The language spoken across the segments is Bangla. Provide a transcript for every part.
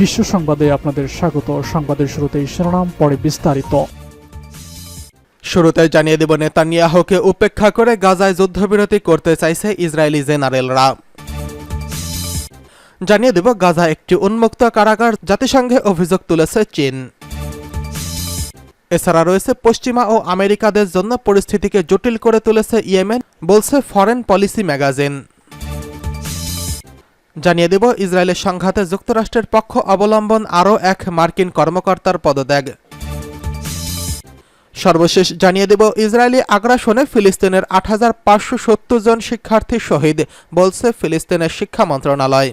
বিশ্ব সংবাদে আপনাদের স্বাগত। সংবাদের শুরুতেই শিরোনাম, পরে বিস্তারিত। শুরুতে জানিয়ে দেব, নেতানিয়াহুকে উপেক্ষা করে গাজায় যুদ্ধবিরতি করতে চাইছে ইসরায়েলি জেনারেলরা। জানিয়ে দেব, গাজা একটি উন্মুক্ত কারাগার, জাতিসংঘে অভিযোগ তুলেছে চীন। এছাড়া রয়েছে পশ্চিমা ও আমেরিকাদের জন্য পরিস্থিতিকে জটিল করে তুলেছে ইয়েমেন, বলছে ফরেন পলিসি ম্যাগাজিন। জানিয়ে দেব, ইসরায়েলের সংঘাতে যুক্তরাষ্ট্রের পক্ষ অবলম্বন আরও এক মার্কিন কর্মকর্তার পদত্যাগ। সর্বশেষ জানিয়ে দেব, ইসরায়েলি আগ্রাসনে ফিলিস্তিনের আট হাজার পাঁচশো সত্তর জন শিক্ষার্থী শহীদ, বলছে ফিলিস্তিনের শিক্ষা মন্ত্রণালয়।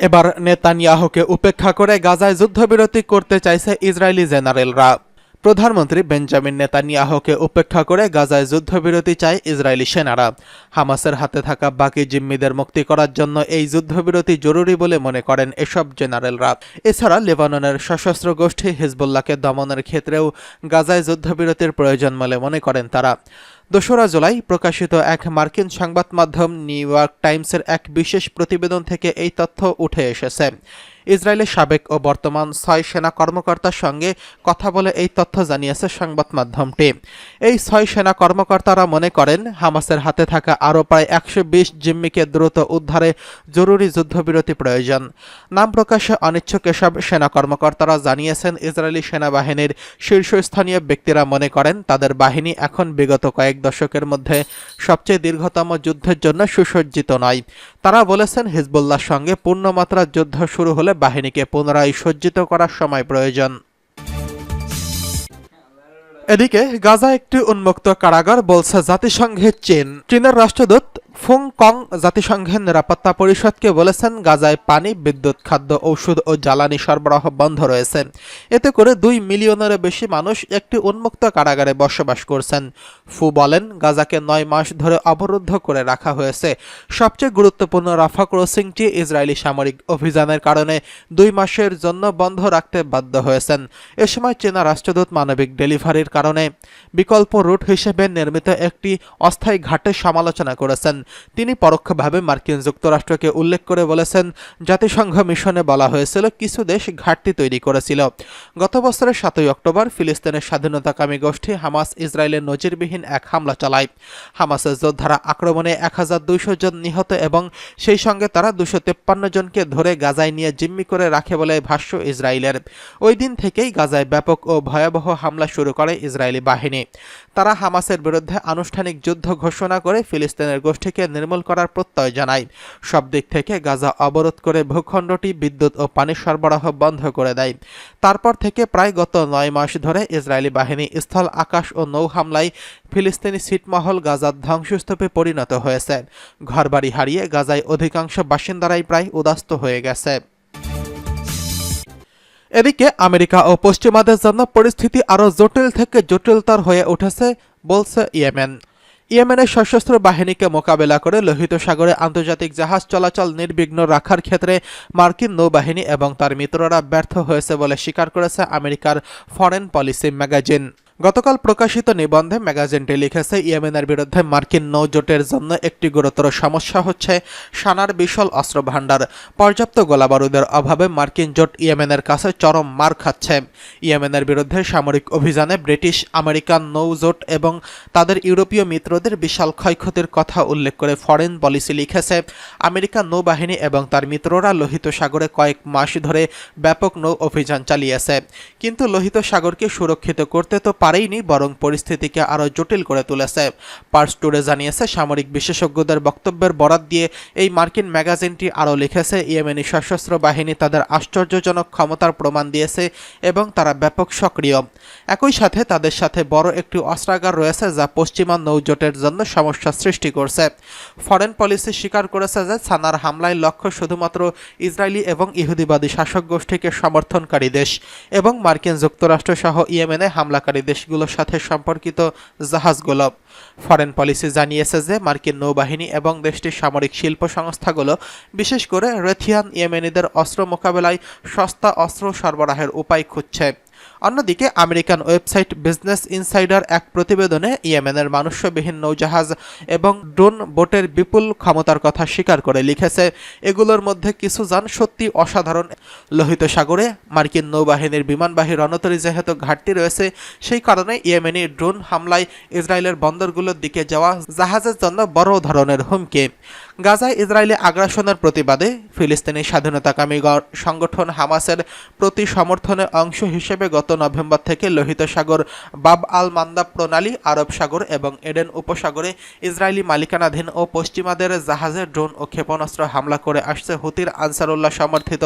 এবার নেতানিয়াহুকে উপেক্ষা করে গাজায় যুদ্ধবিরতি করতে চাইছে ইসরায়েলি জেনারেলরা। প্রধানমন্ত্রী বেঞ্জামিন নেতানিয়াহকে উপেক্ষা করে গাজায় যুদ্ধবিরতি চায় ইসরায়েলি সেনারা। হামাসের হাতে থাকা বাকি জিম্মিদের মুক্তি করার জন্য এই যুদ্ধবিরতি জরুরি বলে মনে করেন এসব জেনারেলরা। এছাড়া লেবাননের সশস্ত্র গোষ্ঠী হিজবুল্লাহকে দমনের ক্ষেত্রেও গাজায় যুদ্ধবিরতির প্রয়োজন বলে মনে করেন তারা। দোসরা জুলাই প্রকাশিত এক মার্কিন সংবাদ মাধ্যম নিউ ইয়র্ক টাইমসের এক বিশেষ প্রতিবেদন থেকে এই তথ্য উঠে এসেছে। ইসরায়েলের সাবেক ও বর্তমান ছয় সেনা কর্মকর্তার সঙ্গে কথা বলে এই তথ্য জানিয়েছে সংবাদ মাধ্যমটি। এই ছয় সেনা কর্মকর্তারা মনে করেন, হামাসের হাতে থাকা আরও প্রায় একশো বিশ জিম্মিকে দ্রুত উদ্ধারে জরুরি যুদ্ধবিরতি প্রয়োজন। নাম প্রকাশে অনিচ্ছুক এসব সেনা কর্মকর্তারা জানিয়েছেন, ইসরায়েলি সেনাবাহিনীর শীর্ষস্থানীয় ব্যক্তিরা মনে করেন, তাদের বাহিনী এখন বিগত কয়েক দশকের মধ্যে সবচেয়ে দীর্ঘতম যুদ্ধের জন্য সুসজ্জিত নয়। তারা বলেছেন, হিজবুল্লাহর সঙ্গে পূর্ণমাত্রার যুদ্ধ শুরু হলে বাহিনীকে পুনরায় সজ্জিত করার সময় প্রয়োজন। এদিকে গাজা একটি উন্মুক্ত কারাগার বলছে জাতিসংঘের চীন। চীনের রাষ্ট্রদূত ফুং কং জাতিসংঘের নিরাপত্তা পরিষদকে বলেছেন, গাজায় পানি, বিদ্যুৎ, খাদ্য, ঔষধ ও জ্বালানি সরবরাহ বন্ধ রয়েছে। এতে করে দুই মিলিয়নের বেশি মানুষ একটি উন্মুক্ত কারাগারে বসবাস করছেন। ফু বলেন, গাজাকে নয় মাস ধরে অবরুদ্ধ করে রাখা হয়েছে। সবচেয়ে গুরুত্বপূর্ণ রাফা ক্রসিংটি ইসরায়েলি সামরিক অভিযানের কারণে দুই মাসের জন্য বন্ধ রাখতে বাধ্য হয়েছেন। এ সময় চীনা রাষ্ট্রদূত মানবিক ডেলিভারির কারণে বিকল্প রুট হিসেবে নির্মিত একটি অস্থায়ী ঘাটের সমালোচনা করেছেন। তিনি পরোক্ষভাবে মার্কিন যুক্তরাষ্ট্রকে উল্লেখ করে বলেছেন, জাতিসংঘ মিশনে বলা হয়েছিল, কিছু দেশ ঘাটতি তৈরি করেছিল। গত বছরের সাতই অক্টোবর ফিলিস্তিনের স্বাধীনতাকামী গোষ্ঠী হামাস ইসরায়েলের নজিরবিহীন এক হামলা চালায়। হামাসের যোদ্ধারা আক্রমণে এক হাজার দুইশো জন নিহত এবং সেই সঙ্গে তারা দুশো জনকে ধরে গাজায় নিয়ে জিম্মি করে রাখে বলে ভাষ্য ইসরায়েলের। ওই দিন থেকেই গাজায় ব্যাপক ও ভয়াবহ হামলা শুরু করে ইসরায়েলি বাহিনী। তারা হামাসের বিরুদ্ধে আনুষ্ঠানিক যুদ্ধ ঘোষণা করে ফিলিস্তিনের গোষ্ঠীকে নির্মূল করার প্রত্যয় জানায়। সব দিক থেকে গাজা অবরোধ করে ভূখণ্ডটি বিদ্যুৎ ও পানি সরবরাহ বন্ধ করে দেয়। তারপর থেকে প্রায় গত নয় মাস ধরে ইসরায়েলি বাহিনী স্থল আকাশ ও নৌ হামলায় ফিলিস্তিনি ছিটমহল গাজার ধ্বংসস্তূপে পরিণত হয়েছে। ঘরবাড়ি হারিয়ে গাজায় অধিকাংশ বাসিন্দারাই প্রায় উদাস্ত হয়ে গেছে। এদিকে আমেরিকা ও পশ্চিমাদের জন্য পরিস্থিতি আরও জটিল থেকে জটিলতর হয়ে উঠেছে, বলছে ইয়েমেন। ইয়েমেনের সশস্ত্র বাহিনীকে মোকাবেলা করে লোহিত সাগরে আন্তর্জাতিক জাহাজ চলাচল নির্বিঘ্ন রাখার ক্ষেত্রে মার্কিন নৌবাহিনী এবং তার মিত্ররা ব্যর্থ হয়েছে বলে স্বীকার করেছে আমেরিকার ফরেন পলিসি ম্যাগাজিন। গতকাল প্রকাশিত নিবন্ধে ম্যাগাজিনটি লিখেছে, ইয়েমেনের বিরুদ্ধে মার্কিন নৌজোটের জন্য একটি গুরুতর সমস্যা হচ্ছে সানার বিশাল অস্ত্র ভাণ্ডার পর্যাপ্ত গোলাবারুদের অভাবে মার্কিন জোট ইয়েমেনের কাছে চরম মার খাচ্ছে। ইয়েমেনের বিরুদ্ধে সামরিক অভিযানে ব্রিটিশ, আমেরিকান নৌজোট এবং তাদের ইউরোপীয় মিত্রদের বিশাল ক্ষয়ক্ষতির কথা উল্লেখ করে ফরেন পলিসি লিখেছে। আমেরিকান নৌবাহিনী এবং তার মিত্ররা লোহিত সাগরে কয়েক মাস ধরে ব্যাপক নৌ অভিযান চালিয়েছে। কিন্তু লোহিত সাগরকে সুরক্ষিত করতে তো পারেইনি, বরং পরিস্থিতিকে আরও জটিল করে তুলেছে। পার্স টুডে জানিয়েছে, সামরিক বিশেষজ্ঞদের বক্তব্যের বরাত দিয়ে এই মার্কিন ম্যাগাজিনটি আরও লিখেছে, ইয়েমেনি সশস্ত্র বাহিনী তাদের আশ্চর্যজনক ক্ষমতার প্রমাণ দিয়েছে এবং তারা ব্যাপক সক্রিয়। একই সাথে তাদের সাথে বড় একটি অস্ত্রাগার রয়েছে যা পশ্চিমা নৌজোটের জন্য সমস্যা সৃষ্টি করছে। ফরেন পলিসি স্বীকার করেছে যে সানার হামলায় লক্ষ্য শুধুমাত্র ইসরায়েলি এবং ইহুদিবাদী শাসক গোষ্ঠীকে সমর্থনকারী দেশ এবং মার্কিন যুক্তরাষ্ট্র সহ ইয়েমেনে হামলাকারী দেশগুলোর সাথে সম্পর্কিত জাহাজগুলো। ফরেন পলিসি জানিয়েছে যে মার্কিন নৌবাহিনী এবং দেশটির সামরিক শিল্প সংস্থাগুলো, বিশেষ করে রেথিয়ান ইয়েমেনিদের অস্ত্র মোকাবেলায় সস্তা অস্ত্র সরবরাহের উপায় খুঁজছে। অন্যদিকে আমেরিকান ওয়েবসাইট বিজনেস ইনসাইডার এক প্রতিবেদনে ইয়েমেনের মানুষ্যবিহীন নৌজাহাজ এবং ড্রোন বোটের বিপুল ক্ষমতার কথা স্বীকার করে লিখেছে। এগুলোর মধ্যে কিছু যান সত্যি অসাধারণ। লোহিত সাগরে মার্কিন নৌবাহিনীর বিমানবাহী রণতরী যেহেতু ঘাটতি রয়েছে, সেই কারণে ইয়েমেনি ড্রোন হামলায় ইসরায়েলের বন্দরগুলোর দিকে যাওয়া জাহাজের জন্য বড় ধরনের হুমকি। গাজায় ইসরায়েলি আগ্রাসনের প্রতিবাদে ফিলিস্তিনি স্বাধীনতাকামী সংগঠন হামাসের প্রতি সমর্থনের অংশ হিসেবে গত নভেম্বর থেকে লোহিত সাগর, বাব আল মান্দা প্রণালী, আরব সাগর এবং এডেন উপসাগরে ইসরায়েলি মালিকানাধীন ও পশ্চিমাদের জাহাজে ড্রোন ও ক্ষেপণাস্ত্র হামলা করে আসছে হুতির আনসারুল্লাহ সমর্থিত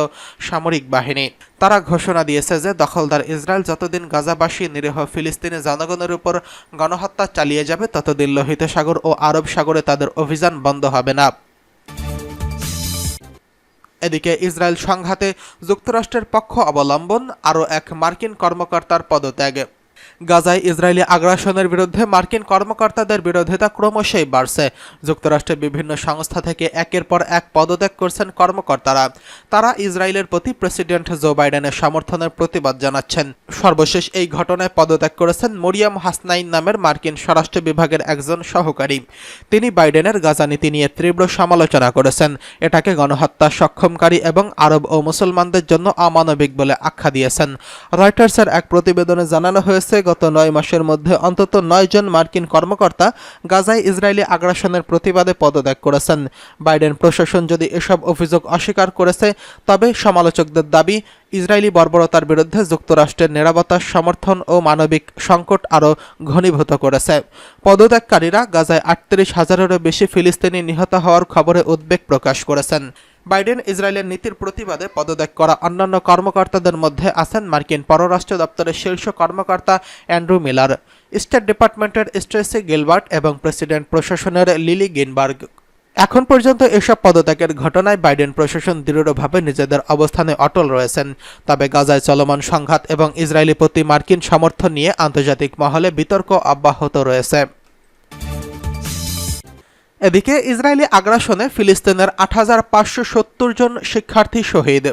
সামরিক বাহিনী। তারা ঘোষণা দিয়েছে যে দখলদার ইসরায়েল যতদিন গাজাবাসী নিরীহ ফিলিস্তিনি জনগণের উপর গণহত্যা চালিয়ে যাবে, ততদিন লোহিত সাগর ও আরব সাগরে তাদের অভিযান বন্ধ হবে না। এদিকে ইসরায়েল সংঘাতে যুক্তরাষ্ট্রের পক্ষ অবলম্বন আরও এক মার্কিন কর্মকর্তার পদত্যাগ। গাজায় ইসরায়েলি আগ্রাসনের বিরুদ্ধে মার্কিন কর্মকর্তাদের বিরোধিতা ক্রমশই বাড়ছে। যুক্তরাষ্ট্রের বিভিন্ন সংস্থা থেকে একের পর এক পদত্যাগ করছেন কর্মকর্তারা। তারা ইসরায়েলের প্রতি প্রেসিডেন্ট জো বাইডেনের সমর্থনের প্রতিবাদ জানাচ্ছেন। সর্বশেষ এই ঘটনায় পদত্যাগ করেছেন মরিয়াম হাসনাইন নামের মার্কিন স্বরাষ্ট্র বিভাগের একজন সহকারী। তিনি বাইডেনের গাজা নীতি নিয়ে তীব্র সমালোচনা করেছেন। এটাকে গণহত্যা সক্ষমকারী এবং আরব ও মুসলমানদের জন্য অমানবিক বলে আখ্যা দিয়েছেন। রয়টার্সের এক প্রতিবেদনে জানানো হয়েছে গত নয় মাসের মধ্যে অন্তত নয় জন মার্কিন কর্মকর্তা গাজায় ইসরায়েলি আগ্রাসনের প্রতিবাদে পদত্যাগ করেছেন। বাইডেন প্রশাসন যদি এসব অভিযোগ অস্বীকার করেছে, তবে সমালোচকদের দাবি, ইসরায়েলি বর্বরতার বিরুদ্ধে যুক্তরাষ্ট্রের নিরাপত্তার সমর্থন ও মানবিক সংকট আরও ঘনীভূত করেছে। পদত্যাগকারীরা গাজায় আটত্রিশ হাজারেরও বেশি ফিলিস্তিনি নিহত হওয়ার খবরে উদ্বেগ প্রকাশ করেছেন। বাইডেন ইসরায়েলের নীতির প্রতিবাদে পদত্যাগ করা অন্যান্য কর্মকর্তাদের মধ্যে আছেন মার্কিন পররাষ্ট্র দপ্তরের শীর্ষ কর্মকর্তা অ্যান্ড্রু মিলার, স্টেট ডিপার্টমেন্টের স্ট্রেসি গিলবার্ট এবং প্রেসিডেন্ট প্রশাসনের লিলি গিনবার্গ। এখন পর্যন্ত এসব পদত্যাগের ঘটনায় বাইডেন প্রশাসন দৃঢ়ভাবে নিজেদের অবস্থানে অটল রয়েছেন। তবে গাজায় চলমান সংঘাত এবং ইসরায়েলি প্রতি মার্কিন সমর্থন নিয়ে আন্তর্জাতিক মহলে বিতর্ক অব্যাহত রয়েছে। এদিকে ইসরায়েলি আগ্রাসনে ফিলিস্তিনের আট হাজার পাঁচশো সত্তর জন শিক্ষার্থী শহীদ।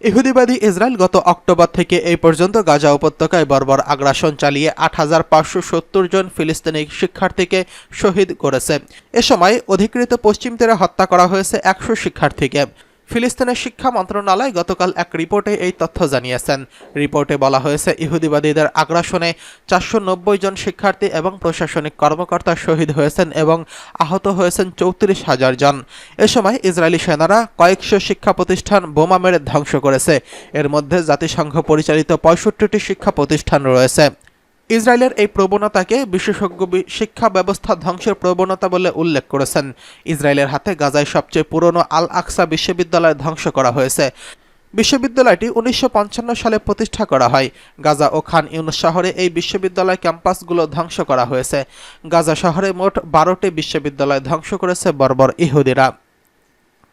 ইহুদিবাদী ইসরায়েল গত অক্টোবর থেকে এই পর্যন্ত গাজা উপত্যকায় বর্বর আগ্রাসন চালিয়ে আট হাজার পাঁচশো সত্তর জন ফিলিস্তিনি শিক্ষার্থীকে শহীদ করেছে। এ সময় অধিকৃত পশ্চিম তীরে হত্যা করা হয়েছে একশো শিক্ষার্থীকে। ফিলিস্তিনের শিক্ষা মন্ত্রণালয় গতকাল এক রিপোর্টে এই তথ্য জানিয়েছেন। রিপোর্টে বলা হয়েছে, ইহুদিবাদীদের আগ্রাসনে চারশো নব্বই জন শিক্ষার্থী এবং প্রশাসনিক কর্মকর্তা শহীদ হয়েছেন এবং আহত হয়েছেন চৌত্রিশ হাজার জন। এ সময় ইসরায়েলি সেনারা কয়েকশো শিক্ষা প্রতিষ্ঠান বোমা মেরে ধ্বংস করেছে। এর মধ্যে জাতিসংঘ পরিচালিত পঁয়ষট্টিটি শিক্ষা প্রতিষ্ঠান রয়েছে। ইসরায়েলের এই প্রবণতাকে বিশেষজ্ঞ শিক্ষা ব্যবস্থা ধ্বংসের প্রবণতা বলে উল্লেখ করেছেন। ইসরায়েলের হাতে গাজায় সবচেয়ে পুরনো আল আকসা বিশ্ববিদ্যালয় ধ্বংস করা হয়েছে। বিশ্ববিদ্যালয়টি উনিশশো পঞ্চান্ন সালে প্রতিষ্ঠা করা হয়। গাজা ও খান ইউনুস শহরে এই বিশ্ববিদ্যালয় ক্যাম্পাসগুলো ধ্বংস করা হয়েছে। গাজা শহরে মোট বারোটি বিশ্ববিদ্যালয় ধ্বংস করেছে বর্বর ইহুদিরা।